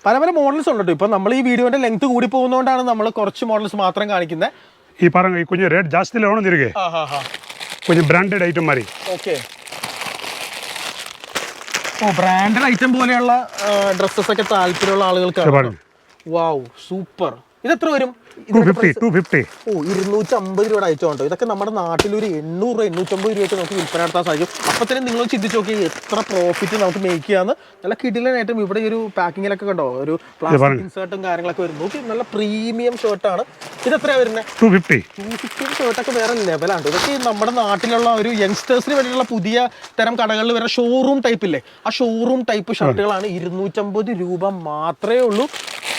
പല പല മോഡൽസ് ഉണ്ട് കേട്ടോ ഇപ്പൊ നമ്മൾ ഈ വീഡിയോന്റെ ലെങ്ത് കൂടി പോകുന്നതുകൊണ്ടാണ് നമ്മൾ കുറച്ച് മോഡൽസ് മാത്രം കാണിക്കുന്നത് ഈ പറഞ്ഞ കൊഞ്ചം റേറ്റ് ജാസ്തി ആണോ തിരികെ കുഞ്ഞു ബ്രാൻഡഡ് ഐറ്റം മാറി ഓക്കെ ഓ ബ്രാൻഡഡ് ഐറ്റം പോലെയുള്ള ഡ്രസ്സസ് ഒക്കെ താല്പര്യമുള്ള ആളുകൾക്ക് വാവ് സൂപ്പർ ഇതെത്ര വരും? ഓ ഇരുന്നൂറ്റി അമ്പത് രൂപയുടെ അയച്ചോണ്ടോ ഇതൊക്കെ നമ്മുടെ നാട്ടിൽ ഒരു എണ്ണൂറ് രൂപ എണ്ണൂറ്റമ്പത് രൂപയ്ക്ക് നമുക്ക് വിൽപ്പന നടത്താൻ സാധിക്കും. അപ്പത്തന്നെ നിങ്ങൾ ചിന്തിച്ച് നോക്കി എത്ര പ്രോഫിറ്റ് നമുക്ക് മേക്ക് ചെയ്യാന്ന്. നല്ല കിടിലനായിട്ടും ഇവിടെ ഒരു പാക്കിങ്ങിലൊക്കെ കണ്ടോ? ഒരു പ്ലാസ്റ്റിക് ഇൻസേർട്ടും കാര്യങ്ങളൊക്കെ വരും നോക്കി നല്ല പ്രീമിയം ഷർട്ടാണ് ഇത് എത്രയാണ് വരുന്നത് ടു ഫിഫ്റ്റി ടു ഫിഫ്റ്റി ഷർട്ടൊക്കെ വേറെ ലെവലാണ് ഇതൊക്കെ നമ്മുടെ നാട്ടിലുള്ള ഒരു യങ്സ്റ്റേഴ്സിന് വേണ്ടിയുള്ള പുതിയ തരം കടകളിൽ വരുന്ന ഷോറൂം ടൈപ്പ് ഇല്ലേ? ആ ഷോറൂം ടൈപ്പ് ഷർട്ടുകളാണ് ഇരുന്നൂറ്റമ്പത് രൂപ മാത്രമേ ഉള്ളൂ.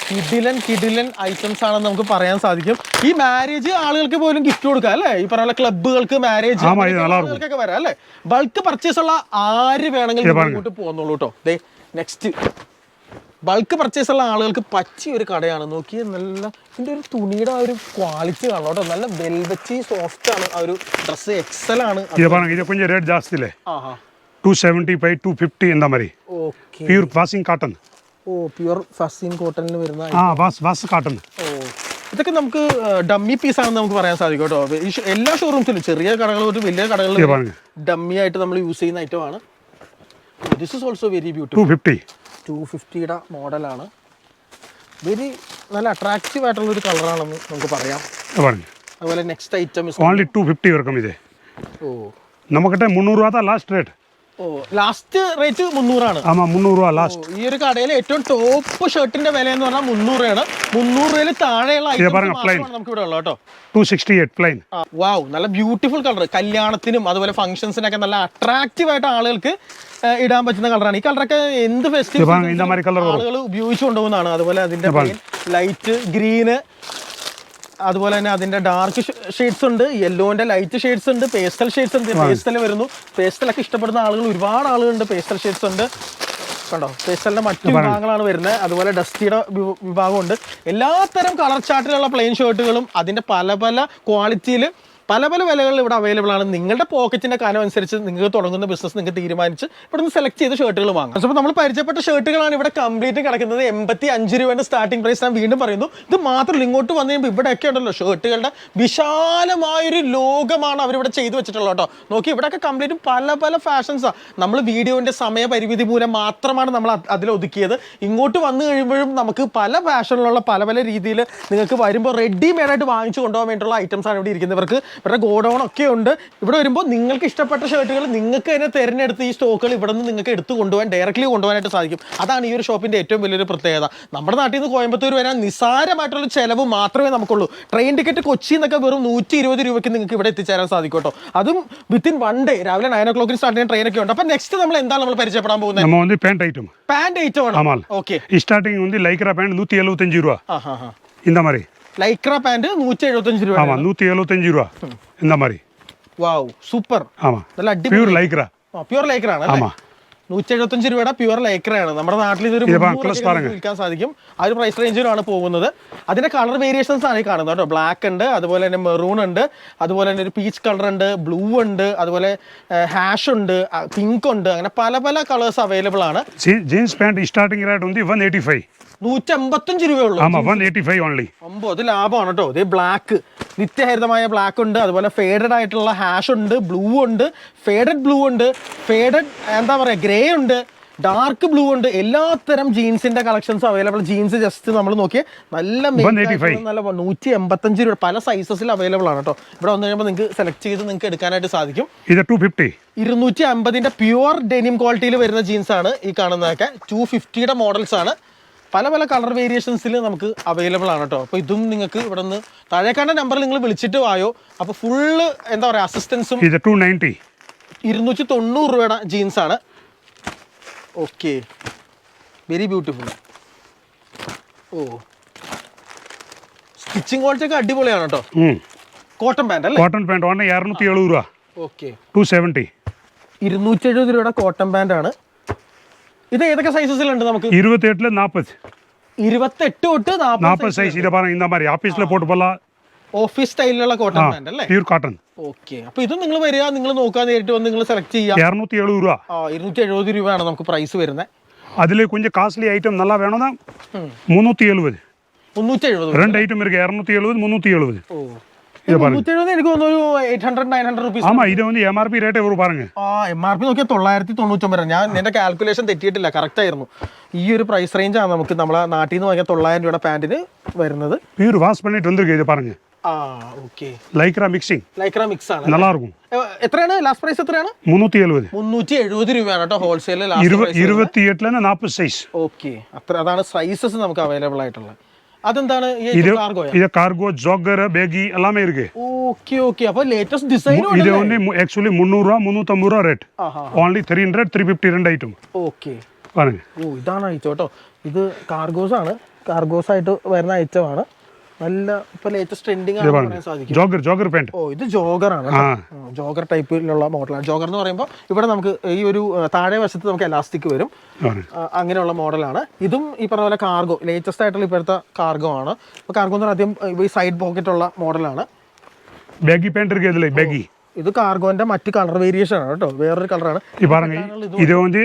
കിടിലൻ കിടിലൻ ഐറ്റംസ് ആണെന്ന് നമുക്ക് പറയാൻ സാധിക്കും. ഈ മാരേജ് ആളുകൾക്ക് പോലും ഗിഫ്റ്റ് കൊടുക്കാം അല്ലേ? ഈ പറഞ്ഞ ക്ലബ്ബുകൾക്ക് മാരേജ് ആളുകൾക്കൊക്കെ വരാം അല്ലേ? ബൾക്ക് പർച്ചേസ് ഉള്ള ആര് വേണമെങ്കിലും മുന്നോട്ട് പോകുന്നുള്ളൂ കേട്ടോ ദേ നെക്സ്റ്റ് ബൾക്ക് പർച്ചേസ് ഉള്ള ആളുകൾക്ക് പറ്റിയ ഒരു കടയാണ്. നോക്കി നല്ല ഇതിന്റെ ഒരു തുണിയുടെ ആ ഒരു ക്വാളിറ്റി കാണണം കേട്ടോ നല്ല വെൽവെച്ച് സോഫ്റ്റ് ആണ്. ആ ഒരു ഡ്രസ്സ് എക്സൽ ആണ്. Rate ജാസ്തി two seventy five two fifty എന്താ പ്യൂർ വാഷിംഗ് കാട്ടൺ ഓ പ്യുർ ഫസീൻ കോട്ടണിൽ വരുന്ന ആ ബസ് ബസ് കോട്ടൺ ഓ. ഇതൊക്കെ നമുക്ക് ഡമ്മി പീസ് ആണെന്ന് നമുക്ക് പറയാൻ സാധിക്കും കേട്ടോ. എല്ലാ ഷോറൂംസിലും ചെറിയ കടകൾ തൊട്ട് വലിയ കടകളിൽ ഡമ്മി ആയിട്ട് നമ്മൾ യൂസ് ചെയ്യുന്ന ഐറ്റമാണ് this is also very beautiful fifty two ഫിഫ്റ്റിയുടെ മോഡലാണ് വെരി നല്ല അട്രാക്റ്റീവ് ആയിട്ടുള്ള ഒരു കളറാണെന്ന് നമുക്ക് പറയാം. അതുപോലെ next item only two fifty ഓ. നമുക്കിട്ട് മുന്നൂറ് രൂപ ലാസ്റ്റ് റേറ്റ് ലാസ്റ്റ് റേറ്റ് മുന്നൂറാണ്. ആ മുന്നൂറ് രൂപ ലാസ്റ്റ് ഈ ഒരു കടയിൽ ഏറ്റവും ടോപ്പ് ഷർട്ടിന്റെ വില എന്ന് പറഞ്ഞാൽ മുന്നൂറ് ആണ് മുന്നൂറ് രൂപയിൽ താഴെയുള്ള നമുക്ക് ഇവിടെ ഉള്ളത് കേട്ടോ. ടു പ്ലെയിൻ വാവ് നല്ല ബ്യൂട്ടിഫുൾ കളർ കല്യാണത്തിനും അതുപോലെ ഫംഗ്ഷൻസിനൊക്കെ നല്ല അട്രാക്റ്റീവ് ആയിട്ട് ആളുകൾക്ക് ഇടാൻ പറ്റുന്ന കളറാണ് ഈ കളറൊക്കെ എന്ത് ഫെസ്റ്റിവൽ ആളുകൾ ഉപയോഗിച്ചു കൊണ്ടുപോകുന്നതാണ് അതുപോലെ അതിന്റെ ലൈറ്റ് ഗ്രീന് അതുപോലെ തന്നെ അതിന്റെ ഡാർക്ക് ഷെയ്ഡ്സ് ഉണ്ട് യെല്ലോന്റെ ലൈറ്റ് ഷെയ്ഡ്സ് ഉണ്ട് പേസ്റ്റൽ ഷെയ്ഡ്സ് ഉണ്ട് പേസ്റ്റൽ വരുന്നു. പേസ്റ്റൽ ഒക്കെ ഇഷ്ടപ്പെടുന്ന ആളുകൾ ഒരുപാട് ആളുകളുണ്ട് പേസ്റ്റൽ ഷെയ്ഡ്സ് ഉണ്ട്. കണ്ടോ? പേസ്റ്റലിന്റെ മറ്റു വിഭാഗങ്ങളാണ് വരുന്നത്. അതുപോലെ ഡസ്റ്റിയുടെ വിഭാഗമുണ്ട്. എല്ലാത്തരം കളർ ചാർട്ടിലുള്ള പ്ലെയിൻ ഷർട്ടുകളും അതിന്റെ പല പല ക്വാളിറ്റിയിൽ പല പല വിലകൾ ഇവിടെ അവൈലബിൾ ആണ്. നിങ്ങളുടെ പോക്കറ്റിന്റെ കാലം അനുസരിച്ച് നിങ്ങൾക്ക് തുടങ്ങുന്ന ബിസിനസ് നിങ്ങൾക്ക് തീരുമാനിച്ച് ഇവിടെ നിന്ന് സെലക്ട് ചെയ്ത് ഷർട്ടുകൾ വാങ്ങാം. അപ്പോൾ നമ്മൾ പരിചയപ്പെട്ട ഷർട്ടുകളാണ് ഇവിടെ കംപ്ലീറ്റ് കിടക്കുന്നത്. എൺപത്തി അഞ്ച് രൂപയുടെ സ്റ്റാർട്ടിംഗ് പ്രൈസ് ഞാൻ വീണ്ടും പറയുന്നു. ഇത് മാത്രം ഇങ്ങോട്ട് വന്നു കഴിയുമ്പോൾ ഇവിടെയൊക്കെ ഉണ്ടല്ലോ ഷർട്ടുകളുടെ വിശാലമായൊരു ലോകമാണ് അവരിവിടെ ചെയ്തു വെച്ചിട്ടുള്ളത് കേട്ടോ. നോക്കി ഇവിടെയൊക്കെ കംപ്ലീറ്റ് പല പല ഫാഷൻസാണ് നമ്മൾ വീഡിയോന്റെ സമയപരിമിതി മൂലം മാത്രമാണ് നമ്മൾ അത് അതിൽ ഒതുക്കിയത്. ഇങ്ങോട്ട് വന്നു കഴിയുമ്പോഴും നമുക്ക് പല ഫാഷനിലുള്ള പല പല രീതിയിൽ നിങ്ങൾക്ക് വരുമ്പോൾ റെഡിമെയ്ഡായിട്ട് വാങ്ങിച്ചു കൊണ്ടുപോകാൻ വേണ്ടിയിട്ടുള്ള ഐറ്റംസ് ആണ് ഇവിടെ ഇരിക്കുന്നത് ഇവർക്ക് ഇവരുടെ ഗോഡൗൺ ഒക്കെ ഉണ്ട് ഇവിടെ വരുമ്പോൾ നിങ്ങൾക്ക് ഇഷ്ടപ്പെട്ട ഷർട്ടുകൾ നിങ്ങൾക്ക് തന്നെ തിരഞ്ഞെടുത്ത് ഈ സ്റ്റോക്കുകൾ ഇവിടെ നിന്ന് നിങ്ങൾക്ക് എടുത്ത് കൊണ്ടുപോകാൻ ഡയറക്റ്റ്ലി കൊണ്ടുപോകാനായിട്ട് സാധിക്കും അതാണ് ഈ ഒരു ഷോപ്പിന്റെ ഏറ്റവും വലിയൊരു പ്രത്യേകത നമ്മുടെ നാട്ടിൽ നിന്ന് കോയമ്പത്തൂർ വരാൻ നിസ്സാരമായിട്ടുള്ള ചിലവ് മാത്രമേ നമുക്കുള്ളൂ ട്രെയിൻ ടിക്കറ്റ് കൊച്ചി എന്നൊക്കെ വെറും നൂറ്റി ഇരുപത് രൂപയ്ക്ക് നിങ്ങൾക്ക് ഇവിടെ എത്തിച്ചേരാൻ സാധിക്കും കേട്ടോ അതും വിത്തിൻ വൺ ഡേ രാവിലെ നയൻ ഓ ക്ലോക്കിന് സ്റ്റാർട്ട് ചെയ്യുന്ന ട്രെയിനൊക്കെ ഉണ്ട് അപ്പോൾ നെക്സ്റ്റ് നമ്മൾ എന്താണ് നമ്മൾ പരിചയപ്പെടാൻ പോകുന്നത് நம்ம வந்து பேண்ட் ஐட்டம் പാന്റ് ഐറ്റം ആണ് ஆமால் ഓക്കെ ஸ்டார்டிங் வந்து லைக்ரா பேண்ட் நூற்றி எழுபத்தஞ்சு ரூபா ആ ഹാ ഹാ இந்த மாதிரி லைக்ரா பேண்ட் நூற்றி எழுபத்தஞ்சு ரூபா ஆமாம் நூற்றி எழுபத்தஞ்சு ரூபா. இந்த மாதிரி. Wow super. ஆமாம் நல்லா பியூர் லைக்ரா பியூர் லைக்ரா ஆமாம் നൂറ്റി എഴുപത്തഞ്ച് രൂപയുടെ പ്യുവർ ലൈക്രയാണ് നമ്മുടെ നാട്ടിൽ ഇതൊരു വിൽക്കാൻ സാധിക്കും. ആ ഒരു പ്രൈസ് റേഞ്ചിലാണ് പോകുന്നത്. അതിന്റെ കളർ വേരിയേഷൻസ് ആണ് ഈ കാണുന്നത് കേട്ടോ. ബ്ലാക്ക് ഉണ്ട് അതുപോലെ തന്നെ മെറൂൺ ഉണ്ട് അതുപോലെ തന്നെ ഒരു പീച്ച് കളർ ഉണ്ട് ബ്ലൂ ഉണ്ട് അതുപോലെ ഹാഷ് ഉണ്ട് പിങ്ക് ഉണ്ട്. അങ്ങനെ പല പല കളേഴ്സ് അവൈലബിൾ ആണ്. ജീൻസ് പാന്റ് സ്റ്റാർട്ടിംഗ് റേറ്റ് ഉണ്ട്. നൂറ്റമ്പത്തഞ്ച് രൂപയുള്ളൂ ഒമ്പത് ലാഭമാണ് കേട്ടോ. ഇത് ബ്ലാക്ക് നിത്യഹരിതമായ ബ്ലാക്ക് ഉണ്ട് അതുപോലെ ഫേഡഡ് ആയിട്ടുള്ള ഹാഷ് ഉണ്ട് ബ്ലൂ ഉണ്ട് ഫേഡഡ് ബ്ലൂ ഉണ്ട് ഫേഡഡ് എന്താ പറയുക ഗ്രേ ഉണ്ട് ഡാർക്ക് ബ്ലൂ ഉണ്ട് എല്ലാത്തരം ജീൻസിന്റെ കളക്ഷൻസ് അവൈലബിൾ ജീൻസ് ജസ്റ്റ് നമ്മൾ നോക്കിയാൽ നല്ല make 185. ആയിട്ടുള്ള നല്ല നൂറ്റി എൺപത്തഞ്ച് രൂപ പല സൈസസിൽ അവൈലബിൾ ആണ് കേട്ടോ. ഇവിടെ വന്നു കഴിയുമ്പോൾ നിങ്ങൾക്ക് സെലക്ട് ചെയ്ത് നിങ്ങൾക്ക് എടുക്കാനായിട്ട് സാധിക്കും. இது ടു ഫിഫ്റ്റി ഇരുന്നൂറ്റി അമ്പതിന്റെ പ്യുവർ ഡെനിം ക്വാളിറ്റിയിൽ വരുന്ന ജീൻസ് ആണ് ഈ കാണുന്നതൊക്കെ. ടു ഫിഫ്റ്റിയുടെ മോഡൽസ് ആണ്. പല പല കളർ വേരിയേഷൻസിൽ നമുക്ക് അവൈലബിൾ ആണ് കേട്ടോ അപ്പോൾ ഇതും നിങ്ങൾക്ക് ഇവിടെ നിന്ന് താഴേക്കാണ്ട നമ്പറിൽ നിങ്ങൾ വിളിച്ചിട്ട് വായോ. അപ്പോൾ ഫുള്ള് എന്താ പറയുക അസിസ്റ്റൻസും ഇരുന്നൂറ്റി തൊണ്ണൂറ് രൂപയുടെ ജീൻസ് ആണ്. ഓക്കെ വെരി ബ്യൂട്ടിഫുൾ ഓ. സ്റ്റിച്ചിങ് ക്വാളിറ്റി ഒക്കെ അടിപൊളിയാണ് കേട്ടോ കോട്ടൺ പാന്റ് അല്ലേ? കോട്ടൺ പാന്റ് ഇരുന്നൂറ്റി എഴുപത് രൂപ ഓക്കെ ടു സെവന്റി ഇരുന്നൂറ്റി എഴുപത് രൂപയുടെ കോട്ടൺ പാന്റ് ആണ്. ഇത് ഏതൊക്കെ സൈസസിലുണ്ട് നമുക്ക് இருபத்தி எட்டுல நாற்பது ഇരുപത്തെട്ട് തൊട്ട് നാൽപ്പത് நாற்பது சைஸ் இதை பாருங்க இந்த மாதிரி ஆஃபீஸில் போட்டு போகலாம் ഓഫീസ് സ്റ്റൈലിലുള്ള കോട്ടൺ ஆ പാൻ്റ് അല്ലേ பியூர் காட்டன் ഓക്കെ അപ്പൊ ഇത് നിങ്ങൾ വരിക നിങ്ങൾ നോക്കാൻ നേരിട്ട് വന്ന് നിങ്ങൾ സെലക്ട് ചെയ്യാം இரநூத்தி எழுபது ரூபா ആ ഇരുന്നൂറ്റി എഴുപത് രൂപയാണ് നമുക്ക് പ്രൈസ് വരുന്നത് அதில் கொஞ்சம் காஸ்ட்லி ஐட்டம் நல்லா வேணும்னா முந்நூற்றி எழுபது മുന്നൂറ്റി എഴുപത് ரெண்டு ஐட்டம் இருக்கு இரநூத்தி எழுபது முந்நூற்றி எழுபது ഓ இதை பாருங்க நூற்றி எனக்கு வந்து ஒரு எயிட் എംആർപി റേറ്റ് ഇവർ പറഞ്ഞു. ആ എം ആർ പി ഞാൻ എന്റെ കാൽക്കുലേഷൻ തെറ്റിയിട്ടില്ല കറക്റ്റ് ആയിരുന്നു. ഈ ഒരു പ്രൈസ് റേഞ്ച് ആണ് നമുക്ക് നമ്മളെ നാട്ടിൽ നിന്ന് വാങ്ങിയ തൊള്ളായിരം രൂപയുടെ പാന്റിന് വരുന്നത്. பியூர் வாஷ் பண்ணிட்டு வந்திருக்கு இது பாருங்க ആ okay lycra mixing lycra mix ആണ്. நல்லா இருக்கும் എത്രയാണ്? ലാസ്റ്റ് പ്രൈസ് എത്രയാണ്? മുന്നൂറ്റി എഴുപത് മുന്നൂറ്റി എഴുപത് രൂപയാണ് കേട്ടോ ഹോൾസെയിൽ ഇരുപ ലാസ്റ്റ് ഇരുപത്തി എട്ടിലാണ് നാൽപ്പത് സൈസ് ഓക്കെ അത്ര അതാണ് സൈസസ് നമുക്ക് അവൈലബിൾ ആയിട്ടുള്ളത്. അതെന്താണ് இது കാർഗോയ இது கார்கோ ஜோக்கர் பேகி எல்லாமே இருக்கு ഓക്കെ ഓക്കെ അപ്പൊ ലേറ്റസ്റ്റ് ഡിസൈൻ இது வந்து ஆக்சுவலி முந்நூறுரூவா முந்நൂற்றம்பது ரூபா ரேட் ആഹാ only three hundred three fifty ரெண்டு ஐட்டம் ഓക്കെ பாருங்க ഓ ഇതാണ് ഐറ്റം കേട്ടോ ഇത് കാർഗോസ് ആണ് കാർഗോസ് ആയിട്ട് വരുന്ന ഐറ്റം ആണ് നല്ല ഇപ്പൊ ലേറ്റസ്റ്റ് ട്രെൻഡിങ് ആണ് ജോഗർ ജോഗർ പാന്റ് ഓ ഇത് ജോഗറാണ് ജോഗർ ടൈപ്പിലുള്ള മോഡലാണ് ജോഗർ എന്ന് പറയുമ്പോൾ ഇവിടെ നമുക്ക് ഈ ഒരു താഴെ വശത്ത് നമുക്ക് എലാസ്റ്റിക് വരും. അങ്ങനെയുള്ള മോഡലാണ് ഇതും ഈ പറഞ്ഞ പോലെ കാർഗോ ലേറ്റസ്റ്റ് ആയിട്ടുള്ള ഇപ്പോഴത്തെ കാർഗോ ആണ്. അപ്പോൾ കാർഗോ എന്ന് പറഞ്ഞാൽ ആദ്യം ഈ സൈഡ് പോക്കറ്റ് ഉള്ള മോഡലാണ് ബാഗി പാന്റ് ബാഗി ഇത് കാർഗോന്റെ മറ്റു കളർ വേരിയേഷൻ ആണ് കേട്ടോ. വേറൊരു കളറാണ് ഈ പറഞ്ഞ ഇത്.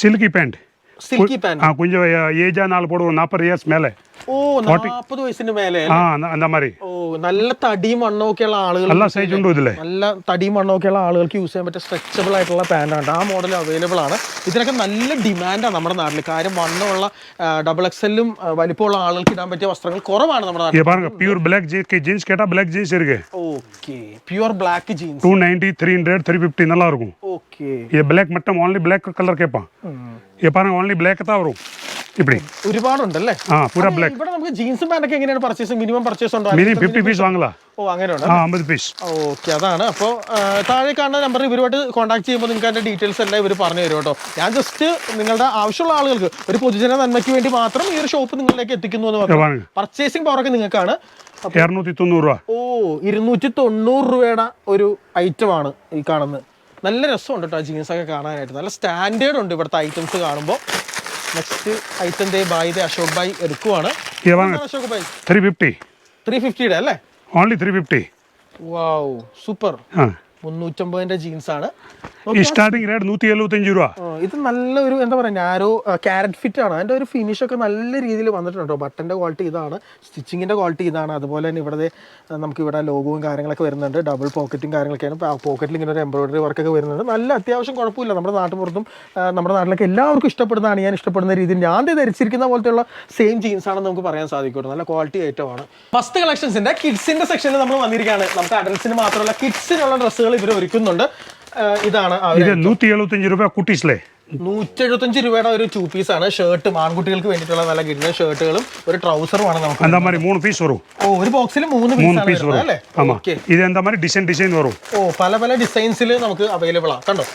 Silky pant pant silky pan ஆ கொஞ்சம் ஏஜா நாள் போடுவோம் நாற்பது இயர்ஸ் மேலே ഓ നാൽപ്പത് വയസ്സിന് മേലെ ஆ அந்த- அந்த மாதிரி ഓ നല്ല തടിയും മണ്ണും ഒക്കെ ഉള്ള ആളുകൾ எல்லா சைஸ் உண்டு இதில் നല്ല തടിയും മണ്ണും ഒക്കെ ഉള്ള ആളുകൾക്ക് യൂസ് ചെയ്യാൻ പറ്റിയ സ്ട്രെച്ചബിൾ ആയിട്ടുള്ള പാൻ്റാണ് ആ മോഡൽ അവൈലബിൾ ആണ് ഇതിനൊക്കെ നല്ല ഡിമാൻഡാണ് നമ്മുടെ നാട്ടിൽ കാര്യം വണ്ണമുള്ള ഡബിൾ എക്സലും വലിപ്പമുള്ള ആളുകൾക്ക് ഇടാൻ പറ്റിയ വസ്ത്രങ്ങൾ കുറവാണ് നമ്മുടെ നാട്ടിൽ இது பாருங்க பியூர் பிளாக் ஜீன்ஸ் ஜீன்ஸ் கேட்டால் பிளாக் ஜீன்ஸ் இருக்கு okay pure black jeans two ninety three hundred three fifty நல்லா இருக்கும் ഓക്കെ இது பிளாக் மட்டும் ஓன்லி பிளாக் கலர் கேட்பான் இது பாருங்க ஓன்லி ഈ ബ്ലാക്ക് താവറും ഇവിടെ ഒരുപാടുണ്ടല്ലേ? ആ പൂര ബ്ലാക്ക് ഇവിടെ നമുക്ക് ജീൻസ് പാന്റ് ഒക്കെ എങ്ങനെയാണ് പർച്ചേസ് മിനിമം പർച്ചേസ് ഉണ്ടോ? മിനിമം ഫിഫ്റ്റി പീസ് വാങ്ങലാ. ഓ അങ്ങനെയുണ്ട് ആ അമ്പത് പീസ് ഓക്കേ അതാണ്. അപ്പോൾ താഴെ കാണുന്ന നമ്പറിൽ ഇവരുമായിട്ട് കോൺടാക്ട് ചെയ്യുമ്പോൾ നിങ്ങൾക്ക് അതിന്റെ ഡീറ്റെയിൽസ് എല്ലാം ഇവർ പറഞ്ഞു തരും ട്ടോ ഞാൻ ജസ്റ്റ് നിങ്ങളുടെ ആവശ്യമുള്ള ആളുകൾക്ക് ഒരു പൊതുജന നന്മയ്ക്ക് വേണ്ടി മാത്രം ഈ ഒരു ഷോപ്പ് നിങ്ങളിലേക്ക് എത്തിക്കുന്നു എന്ന് പറഞ്ഞു. പർച്ചേസിംഗ് പവറൊക്കെ നിങ്ങൾക്കാണ്. ഇരുന്നൂറ്റി തൊണ്ണൂറ് രൂപ. ഓ ഇരുന്നൂറ്റി തൊണ്ണൂറ് രൂപയുടെ ഒരു ആണ് ഈ കാണുന്നത്. നല്ല രസമുണ്ട് കേട്ടോ ജീൻസ് ഒക്കെ കാണാനായിട്ട്. നല്ല സ്റ്റാൻഡേർഡ് ഉണ്ട് ഇവിടുത്തെ ഐറ്റംസ് കാണുമ്പോൾ നെക്സ്റ്റ് ഐറ്റം ദേ Ashok bhai എടുക്കുവാണ്. Ashok bhai three fifty three ഫിഫ്റ്റിയുടെ അല്ലേ? Only three fifty wow super മുന്നൂറ്റമ്പതിന്റെ jeans ആണ്. സ്റ്റാർട്ടിംഗ് റേറ്റ് നൂറ്റി എഴുപത്തി അഞ്ച് രൂപ ഇത് നല്ലൊരു എന്താ പറയുക ഞാനോ ക്യാരറ്റ് ഫിറ്റ് ആണ്. അതിന്റെ ഒരു ഫിനിഷൊക്കെ നല്ല രീതിയിൽ വന്നിട്ടുണ്ട്? കേട്ടോ ബട്ടന്റെ ക്വാളിറ്റി ഇതാണ് സ്റ്റിച്ചിങ്ങിന്റെ ക്വാളിറ്റി ഇതാണ്. അതുപോലെ തന്നെ ഇവിടെ നമുക്ക് ഇവിടെ ലോഗോയും കാര്യങ്ങളൊക്കെ വരുന്നുണ്ട്. ഡബിൾ പോക്കറ്റും കാര്യങ്ങളൊക്കെയാണ്. പോക്കറ്റിൽ ഇങ്ങനെ ഒരു എംബ്രോയിഡറി വർക്കൊക്കെ വരുന്നുണ്ട്. നല്ല അത്യാവശ്യം കുഴപ്പമില്ല. നമ്മുടെ നാട്ടുപുറത്തും നമ്മുടെ നാട്ടിലൊക്കെ എല്ലാവർക്കും ഇഷ്ടപ്പെടുന്നതാണ്. ഞാൻ ഇഷ്ടപ്പെടുന്ന രീതിയിൽ ഞാൻ ധരിച്ചിരിക്കുന്ന പോലത്തെയുള്ള സെയിം ജീൻസ് ആണെന്ന് നമുക്ക് പറയാൻ സാധിക്കും നല്ല ക്വാളിറ്റി ഐറ്റമാണ് ഫസ്റ്റ് കളക്ഷൻസിന്റെ കിഡ്സിന്റെ സെക്ഷനിൽ നമ്മൾ വന്നിരിക്കുകയാണ്. നമുക്ക് അഡൽസിന് മാത്രമല്ല കിഡ്സിനുള്ള ഡ്രസ്സുകൾ ഇവർ ഒരുക്കുന്നുണ്ട്. ഇതാണ് ഇത് നൂറ്റി എഴുപത്തഞ്ച് രൂപ കുട്ടീസിലെ. നൂറ്റെഴുപത്തഞ്ച് രൂപയുടെ ഒരു ടു പീസ് ആണ്. ഷർട്ടും ആൺകുട്ടികൾക്ക് വേണ്ടിയിട്ടുള്ള നല്ല കിട്ടുന്ന ഷർട്ടുകളും ഒരു ട്രൗസറും ആണ് നമുക്ക് എന്താ മാതിരി മൂന്ന് പീസ് വരും. ഓ ഒരു ബോക്സിൽ മൂന്ന് മൂന്ന് പീസ് വരും. അല്ലേ? ഇത് എന്താ മാതിരി ഡിസൈൻ ഡിസൈൻ വരും. ഓ പല പല ഡിസൈൻസിൽ നമുക്ക് അവൈലബിൾ ആണ് കണ്ടോ?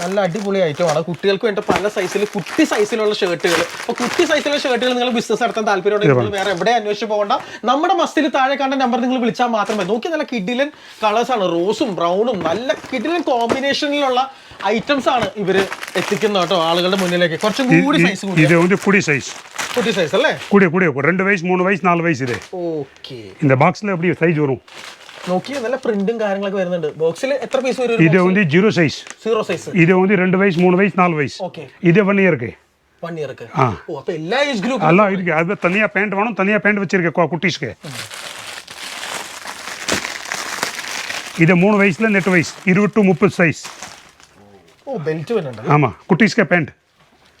നല്ല അടിപൊളി ഐറ്റം ആണ് കുട്ടികൾക്ക് വേണ്ട പല സൈസിൽ കുട്ടി സൈസിലുള്ള ഷർട്ടുകൾ അപ്പോൾ കുട്ടി സൈസിലുള്ള ഷർട്ടുകൾ നിങ്ങൾ ബിസിനസ് നടത്താൻ താല്പര്യമുണ്ടെങ്കിൽ നിങ്ങൾ വേറെ എവിടെ അന്വേഷിച്ച് പോകണ്ട നമ്മുടെ മസ്തിൽ താഴെ കണ്ട നമ്പർ നിങ്ങൾ വിളിച്ചാൽ മാത്രം മതി നോക്കി നല്ല കിഡിലൻ കളേഴ്സ് ആണ് റോസും ബ്രൗണും നല്ല കിഡിലൻ കോമ്പിനേഷനിലുള്ള ഐറ്റംസ് ആണ് ഇവർ എത്തിക്കുന്നത് കേട്ടോ ആളുകളുടെ മുന്നിലേക്ക് കുറച്ചും കൂടി സൈസ് കൂടി இது வந்து குடி சைஸ் കുട്ടി സൈസ് അല്ലേ கூடிய கூடிய ரெண்டு வயசு மூணு வயசு நாலு வயசு இது ഓക്കെ இந்த பாக்ஸில் எப்படி சைஸ் வரும் നോക്കി നല്ല പ്രിന്റും കാര്യങ്ങളൊക്കെ വരുന്നുണ്ട് ബോക്സിൽ എത്ര പീസ് വരും இது வந்து ஜீரோ சைஸ் സീറോ സൈസ് இது வந்து ரெண்டு வயசு மூணு வயசு நாலு வயசு ഓക്കെ இது ஒன் இயருக்கு വൺ ഇയർക്ക് ஆ ഓ അപ്പൊ എല്ലാ ഏജ് ഗ്രൂപ്പ് எல்லாம் இருக்கு அது தனியாக பேண்ட் வேணும் தனியாக பேண்ட் வச்சிருக்கேன் குட்டீஸ்க்கு இது மூணு வயசுல எட்டு வயசு இருபது டு முப்பது சைஸ் ഓ ബെൽറ്റ് വരുന്നുണ്ട് ஆமாம் குட்டீஸ்க்கு பேண்ட்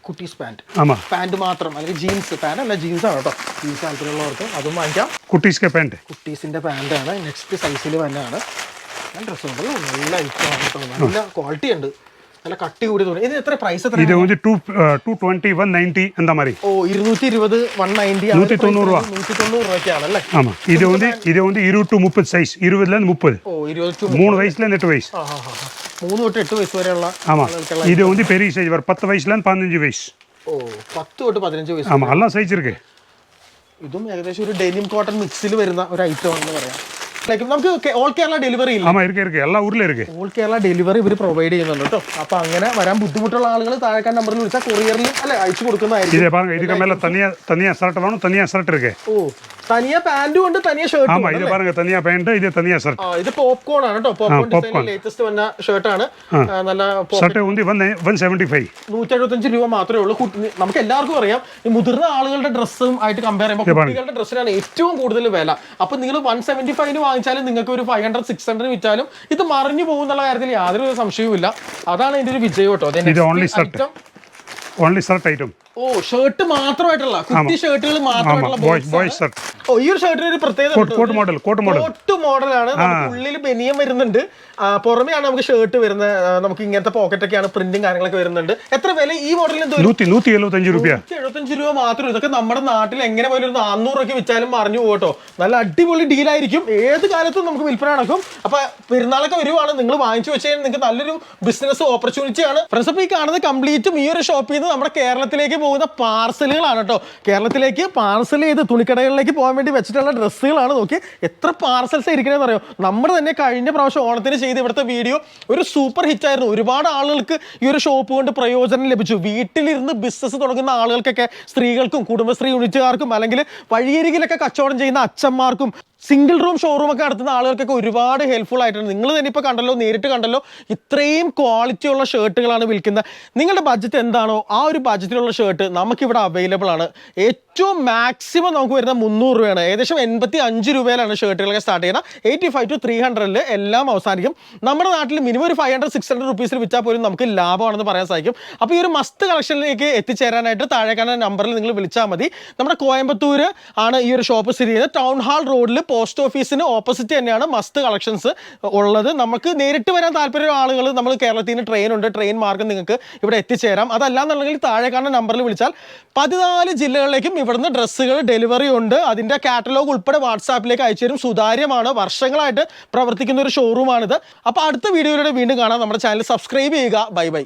കുട്ടീസ് പാന്റ് പാന്റ് മാത്രം. അല്ലെങ്കിൽ ജീൻസ് പാന്റ് അല്ല ജീൻസ് ആണ് കേട്ടോ. ജീൻസ് താല്പര്യമുള്ളവർക്ക് അതും വാങ്ങിക്കാം. കുട്ടീസിന്റെ പാന്റ് കുട്ടീസിന്റെ പാന്റ് ആണ്. നെക്സ്റ്റ് സൈസിൽ തന്നെയാണ് നല്ല ഉണ്ടല്ലോ. നല്ല ഐറ്റം ആണ് നല്ല ക്വാളിറ്റി ഉണ്ട്. നല്ല കട്ടി കൂടി തോന്നി. ഇത് എത്ര പ്രൈസ് എത്ര ഇത് വന്ന് two two twenty one ninety എന്താ മാറി? ഓ ഇരുന്നൂറ്റി ഇരുപത് വൺ നയന്റി നൂറ്റി തൊണ്ണൂറ് രൂപ. നൂറ്റി തൊണ്ണൂറ് രൂപയ്ക്കാണല്ലേ ആമാ. ഇത് ഇത് ഇരുപത് ടു മുപ്പത് സൈസ് ഇരുപതിൽ ഓ മൂന്ന് വയസ്സിലെ എട്ട് വയസ്സ്. மூணு வயசுலேருந்து எட்டு வயசு ആ ഹാ ഹാ ഹാ. മൂന്ന് തൊട്ട് എട്ട് വയസ്സ് വരെയുള്ള ஆமாம் ആളുകൾക്കുള്ള இது வந்து பெரிய சைஸ் வரும் பத்து வயசுலேருந்து பதினஞ்சு வயசு ഓ പത്ത് തൊട്ട് പതിനഞ്ച് വയസ്സ് ஆமாம் எல்லா சைஸ் இருக்கு ഇതും ഏകദേശം ഒരു ഡെനിം കോട്ടൺ മിക്സിൽ വരുന്ന ഒരു ഐറ്റം ആണെന്ന് പറയാം ലൈക്ക് നമുക്ക് ഓൾ കേരള ഡെലിവറി ഇല്ല ஆமாம் இருக்கு இருக்கு எல்லா ஊரில் இருக்கு ഓൾ കേരള ഡെലിവറി ഇവർ പ്രൊവൈഡ് ചെയ്യുന്നുണ്ട് കേട്ടോ അപ്പൊ അങ്ങനെ വരാൻ ബുദ്ധിമുട്ടുള്ള ആളുകൾ താഴെക്കാൻ നമ്പറിൽ വിളിച്ചാൽ കൊറിയറിലും അല്ലെ അയച്ചു കൊടുക്കുന്നതായിരിക്കും இதே பாருங்க இதுக்கு மேலே தனியாக தனியாக ஷர்ட் வேணும் தனியாக ஷர்ட் இருக்கு ഓ തനിയെ പാന്റും ഉണ്ട് തനിയെ ഷർട്ടും ஆமாம் இது பாருங்க தனியாக பேண்ட் இது தனியாக ஷர்ட் ആ ഇത് പോപ്കോൺ ആണ് കേട്ടോ പോപ്കോൺ ഡിസൈനിൽ popcorn. ലേറ്റസ്റ്റ് വന്ന ഷർട്ടാണ് നല്ല ஷர்ட் வந்து ஒன் ஒன் செவன்ட்டி ஃபைவ் നൂറ്റെഴുപത്തഞ്ച് രൂപ മാത്രമേ ഉള്ളൂ കുട്ടി- നമുക്ക് എല്ലാവർക്കും അറിയാം ഈ മുതിർന്ന ആളുകളുടെ ഡ്രസ്സും ആയിട്ട് കമ്പയർ ചെയ്യുമ്പോൾ കുട്ടികളുടെ ഡ്രസ്സിനാണ് ഏറ്റവും കൂടുതൽ വില അപ്പൊ നിങ്ങൾ വൺ സെവന്റി ഫൈവിന് വാങ്ങിച്ചാലും നിങ്ങൾക്ക് ഒരു ഫൈവ് ഹൺഡ്രഡ് സിക്സ് ഹൺഡ്രഡ് വിറ്റാലും ഇത് മറിഞ്ഞു പോകുന്നുള്ള കാര്യത്തിൽ യാതൊരു സംശയവും ഇല്ല അതാണ് ഇതിന്റെ ഒരു വിജയം കേട്ടോ അതെ ഇത് only shirt. Item only shirt item ഓ ഷർട്ട് മാത്രമായിട്ടുള്ള. കുട്ടി ഷർട്ടുകൾ മാത്രമായിട്ടുള്ള ഓ ഈ ഒരു ഷർട്ടിന് ഒരു പ്രത്യേകത കോട്ട് മോഡൽ കോട്ട് മോഡൽ മോഡലാണ് ഉള്ളിൽ ബനിയം വരുന്നുണ്ട്. പുറമെയാണ് നമുക്ക് ഷർട്ട് വരുന്ന നമുക്ക് ഇങ്ങനത്തെ പോക്കറ്റ് ഒക്കെയാണ് പ്രിന്റും കാര്യങ്ങളൊക്കെ വരുന്നുണ്ട്. എത്ര വില? ഈ മോഡലിന് നൂറ്റി എഴുപത്തഞ്ച് രൂപ എഴുപത്തഞ്ച് രൂപ ഇതൊക്കെ നമ്മുടെ നാട്ടിൽ എങ്ങനെ പോലും ഒരു നാന്നൂറ് രൂപയ്ക്ക് പറഞ്ഞു പോകട്ടോ നല്ല അടിപൊളി ഡീലായിരിക്കും ഏത് കാലത്തും നമുക്ക് വിൽപ്പന നടക്കും. അപ്പൊ പെരുന്നാളൊക്കെ വരുവാണ്. നിങ്ങൾ വാങ്ങിച്ചു വെച്ചാൽ നിങ്ങൾക്ക് നല്ലൊരു ബിസിനസ് ഓപ്പർച്യൂണിറ്റിയാണ് ഫ്രണ്ട്സ് അപ്പൊ ഈ കാണുന്നത് കംപ്ലീറ്റും ഈ ഒരു ഷോപ്പിൽ നിന്ന് നമ്മുടെ കേരളത്തിലേക്ക് പോകുന്ന പാർസലുകളാണ് കേട്ടോ. കേരളത്തിലേക്ക് പാർസൽ ചെയ്ത് തുണിക്കടകളിലേക്ക് പോകാൻ വേണ്ടി വെച്ചിട്ടുള്ള ഡ്രസ്സുകളാണ് നോക്കി എത്ര പാർസൽസ് ഇരിക്കണമെന്ന് അറിയോ? നമ്മൾ തന്നെ കഴിഞ്ഞ പ്രാവശ്യം ഓണത്തിന് ചെയ്ത് ഇവിടുത്തെ വീഡിയോ ഒരു സൂപ്പർ ഹിറ്റ് ആയിരുന്നു. ഒരുപാട് ആളുകൾക്ക് ഈ ഒരു ഷോപ്പ് കൊണ്ട് പ്രയോജനം ലഭിച്ചു. വീട്ടിലിരുന്ന് ബിസിനസ് തുടങ്ങുന്ന ആളുകൾക്കൊക്കെ സ്ത്രീകൾക്കും കുടുംബശ്രീ യൂണിറ്റുകാർക്കും അല്ലെങ്കിൽ വഴിയരികിലൊക്കെ കച്ചവടം ചെയ്യുന്ന അച്ഛന്മാർക്കും സിംഗിൾ റൂം ഷോറൂം ഒക്കെ നടത്തുന്ന ആളുകൾക്കൊക്കെ ഒരുപാട് ഹെൽപ്ഫുൾ ആയിട്ടുണ്ട്. നിങ്ങൾ തന്നെ ഇപ്പോൾ കണ്ടല്ലോ നേരിട്ട് കണ്ടല്ലോ ഇത്രയും ക്വാളിറ്റി ഉള്ള ഷർട്ടുകളാണ് വിൽക്കുന്നത്. നിങ്ങളുടെ ബഡ്ജറ്റ് എന്താണോ ആ ഒരു ബഡ്ജറ്റിലുള്ള ഷർട്ട് നമുക്കിവിടെ അവൈലബിൾ ആണ്. ഏറ്റവും മാക്സിമം നമുക്ക് വരുന്ന മുന്നൂറ് രൂപയാണ്. ഏകദേശം എൺപത്തി അഞ്ച് രൂപയിലാണ് ഷർട്ടുകളൊക്കെ സ്റ്റാർട്ട് ചെയ്യുന്നത്. എയ്റ്റി ഫൈവ് ടു ത്രീ ഹൺഡ്രഡിൽ എല്ലാം അവസാനിക്കും. നമ്മുടെ നാട്ടിൽ മിനിമം ഒരു ഫൈവ് ഹൺഡ്രഡ് സിക്സ് ഹൺഡ്രഡ് റുപ്പീസിൽ വിറ്റാൽ പോലും നമുക്ക് ലാഭമാണെന്ന് പറയാൻ സാധിക്കും. അപ്പോൾ ഈ ഒരു മസ്ത് കളക്ഷനിലേക്ക് എത്തിച്ചേരാനായിട്ട് താഴെ കാണുന്ന നമ്പറിൽ നിങ്ങൾ വിളിച്ചാൽ മതി. നമ്മുടെ കോയമ്പത്തൂർ ആണ് ഈ ഒരു ഷോപ്പ് സ്ഥിതി ചെയ്യുന്നത്. ടൗൺ ഹാൾ റോഡിൽ പോസ്റ്റ് ഓഫീസിന് ഓപ്പോസിറ്റ് തന്നെയാണ് മസ്ത് കളക്ഷൻസ് ഉള്ളത്. നമുക്ക് നേരിട്ട് വരാൻ താല്പര്യമുള്ള ആളുകൾ നമ്മൾ കേരളത്തിൽ നിന്ന് ട്രെയിൻ ഉണ്ട്. ട്രെയിൻ മാർഗം നിങ്ങൾക്ക് ഇവിടെ എത്തിച്ചേരാം. അതല്ലാന്നുണ്ടെങ്കിൽ താഴെ കാണുന്ന നമ്പറിൽ വിളിച്ചാൽ പതിനാല് ജില്ലകളിലേക്കും ഇവിടുന്ന് ഡ്രസ്സുകൾ ഡെലിവറി ഉണ്ട്. അതിന്റെ കാറ്റലോഗ് ഉൾപ്പെടെ വാട്സാപ്പിലേക്ക് അയച്ചു തരും സുതാര്യമാണ്. വർഷങ്ങളായിട്ട് പ്രവർത്തിക്കുന്ന ഒരു ഷോറൂമാണിത് അപ്പോൾ അടുത്ത വീഡിയോയിലൂടെ വീണ്ടും കാണാം. നമ്മുടെ ചാനൽ സബ്സ്ക്രൈബ് ചെയ്യുക. Bye bye.